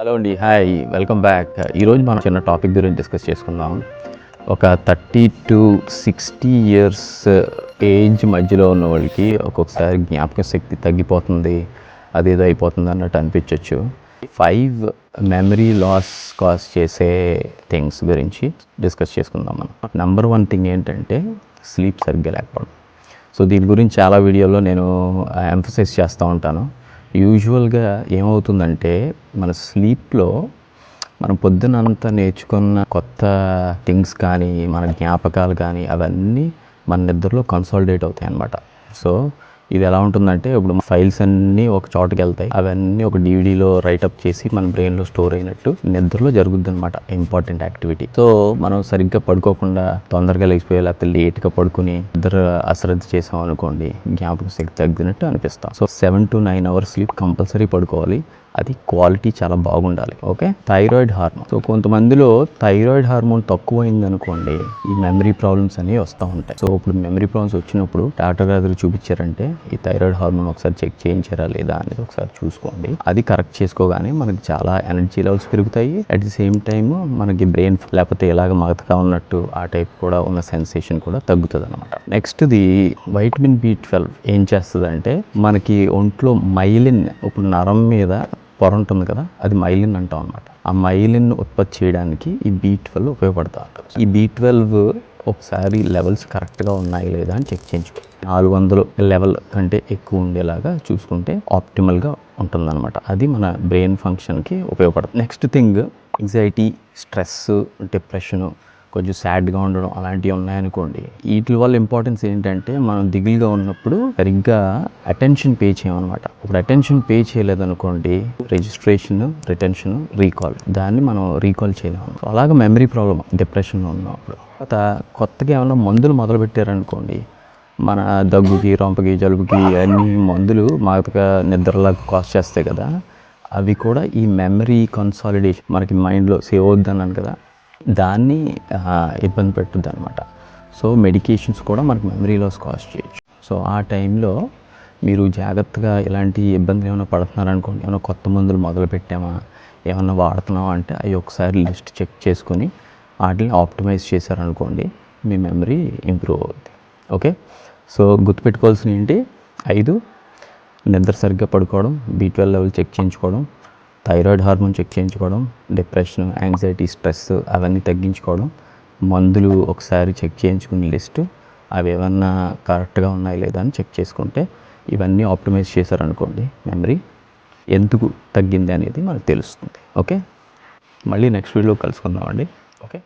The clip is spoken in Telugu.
హలో అండి హాయ్ వెల్కమ్ బ్యాక్ ఈరోజు మనం చిన్న టాపిక్ గురించి డిస్కస్ చేసుకుందాం. ఒక thirty to sixty years age మధ్యలో ఉన్న వాళ్ళకి ఒక్కొక్కసారి జ్ఞాపక శక్తి తగ్గిపోతుంది అదేదో అయిపోతుంది అన్నట్టు అనిపించవచ్చు ఫైవ్ మెమరీ లాస్ కాజ్ చేసే థింగ్స్ గురించి డిస్కస్ చేసుకుందాం మనం. నెంబర్ వన్ థింగ్ ఏంటంటే స్లీప్ సరిగ్గా లేకపోవడం. సో దీని గురించి చాలా వీడియోలో నేను uh, ఎంఫసైజ్ చేస్తూ ఉంటాను. యూజువల్గా ఏమవుతుందంటే మన స్లీప్లో మనం పొద్దునంతా నేర్చుకున్న కొత్త థింగ్స్ కానీ మన జ్ఞాపకాలు కానీ అవన్నీ మన నిద్రలో కన్సాలిడేట్ అవుతాయి అన్నమాట సో ఇది ఎలా ఉంటుందంటే ఇప్పుడు ఫైల్స్ అన్నీ ఒక చోటకి వెళ్తాయి. అవన్నీ ఒక డివిడీలో రైటప్ చేసి మన బ్రెయిన్లో స్టోర్ అయినట్టు నిద్రలో జరుగుద్ది అనమాట ఇంపార్టెంట్ యాక్టివిటీ. సో మనం సరిగ్గా పడుకోకుండా తొందరగా లేచిపోయి లేకపోతే లేట్గా పడుకుని నిద్ర అశ్రద్ధ చేసాం అనుకోండి జ్ఞాపక శక్తి తగ్గినట్టు అనిపిస్తాం. So seven to nine hours sleep compulsory పడుకోవాలి. అది క్వాలిటీ చాలా బాగుండాలి. ఓకే? Thyroid hormone. సో కొంతమందిలో థైరాయిడ్ హార్మోన్ తక్కువైంది అనుకోండి ఈ మెమరీ ప్రాబ్లమ్స్ అనేవి వస్తూ ఉంటాయి. సో ఇప్పుడు మెమరీ ప్రాబ్లమ్స్ వచ్చినప్పుడు డాక్టర్ గారు చూపించారంటే ఈ థైరాయిడ్ హార్మోన్ ఒకసారి చెక్ చేయించారా లేదా అనేది ఒకసారి చూసుకోండి. అది కరెక్ట్ చేసుకోగానే మనకి చాలా ఎనర్జీ లెవెల్స్ పెరుగుతాయి. అట్ ది సేమ్ టైమ్ మనకి బ్రెయిన్ లేకపోతే ఎలాగ మగతగా ఉన్నట్టు ఆ టైప్ కూడా ఉన్న సెన్సేషన్ కూడా తగ్గుతుంది అనమాట నెక్స్ట్ది వైటమిన్ బి ట్వెల్వ్ ఏం చేస్తుందంటే మనకి ఒంట్లో మైలిన్ ఇప్పుడు నరం మీద పొర ఉంటుంది కదా అది మైలిన్ అంటాం అనమాట ఆ మైలిన్ ఉత్పత్తి చేయడానికి ఈ బీ ట్వెల్వ్ ఉపయోగపడతా ఈ బీ ట్వెల్వ్ ఒకసారి లెవెల్స్ కరెక్ట్గా ఉన్నాయి లేదా అని చెక్ చేయించుకో. నాలుగు వందలు లెవెల్ కంటే ఎక్కువ ఉండేలాగా చూసుకుంటే ఆప్టిమల్గా ఉంటుందన్నమాట. అది మన బ్రెయిన్ ఫంక్షన్కి ఉపయోగపడుతుంది. Next thing anxiety stress depression కొంచెం సాడ్గా ఉండడం అలాంటివి ఉన్నాయనుకోండి. వీటి వల్ల ఇంపార్టెన్స్ ఏంటంటే మనం దిగులుగా ఉన్నప్పుడు సరిగ్గా అటెన్షన్ పే చేయమన్నమాట. ఇప్పుడు అటెన్షన్ పే చేయలేదనుకోండి రిజిస్ట్రేషన్ రిటెన్షన్ రీకాల్ దాన్ని మనం రీకాల్ చేయలేము. అలాగే మెమరీ ప్రాబ్లమ్ డిప్రెషన్లో ఉన్నప్పుడు. తర్వాత కొత్తగా ఏమైనా మందులు మొదలు పెట్టారనుకోండి మన దగ్గుకి రొంపకి జలుబుకి అన్ని మందులు మాకు నిద్రలాగా కాస్ట్ చేస్తాయి కదా అవి కూడా ఈ మెమరీ కన్సాలిడేషన్ మనకి మైండ్లో సేవ్ అవుద్ది అన్నాను కదా దాన్ని ఇబ్బంది పెట్టుద్ది అనమాట సో మెడికేషన్స్ కూడా మనకు మెమరీ లాస్ కాజ్ చేయొచ్చు. సో ఆ టైంలో మీరు జాగ్రత్తగా ఇలాంటి ఇబ్బందులు ఏమైనా పడుతున్నారనుకోండి ఏమైనా కొత్త మందులు మొదలు పెట్టామా ఏమైనా వాడుతున్నామా అంటే అవి ఒకసారి లిస్ట్ చెక్ చేసుకొని వాటిని ఆప్టిమైజ్ చేశారనుకోండి మీ మెమరీ ఇంప్రూవ్ అవుతుంది ఓకే? సో గుర్తుపెట్టుకోవాల్సిన ఏంటి? ఐదు నిద్ర సరిగ్గా పడుకోవడం బీ ట్వెల్వ్ లెవెల్ చెక్ చేయించుకోవడం థైరాయిడ్ హార్మోన్ చెక్ చేయించుకోవడం డిప్రెషన్ యాంగ్జైటీ స్ట్రెస్ అవన్నీ తగ్గించుకోవడం మందులు ఒకసారి చెక్ చేయించుకునే లిస్టు అవి ఏమన్నా కరెక్ట్గా ఉన్నాయా లేదా అని చెక్ చేసుకుంటే ఇవన్నీ ఆప్టిమైజ్ చేశారనుకోండి మెమరీ ఎందుకు తగ్గింది అనేది మనకు తెలుస్తుంది. ఓకే? మళ్ళీ నెక్స్ట్ వీడియో కలుసుకుందామండి. ఓకే?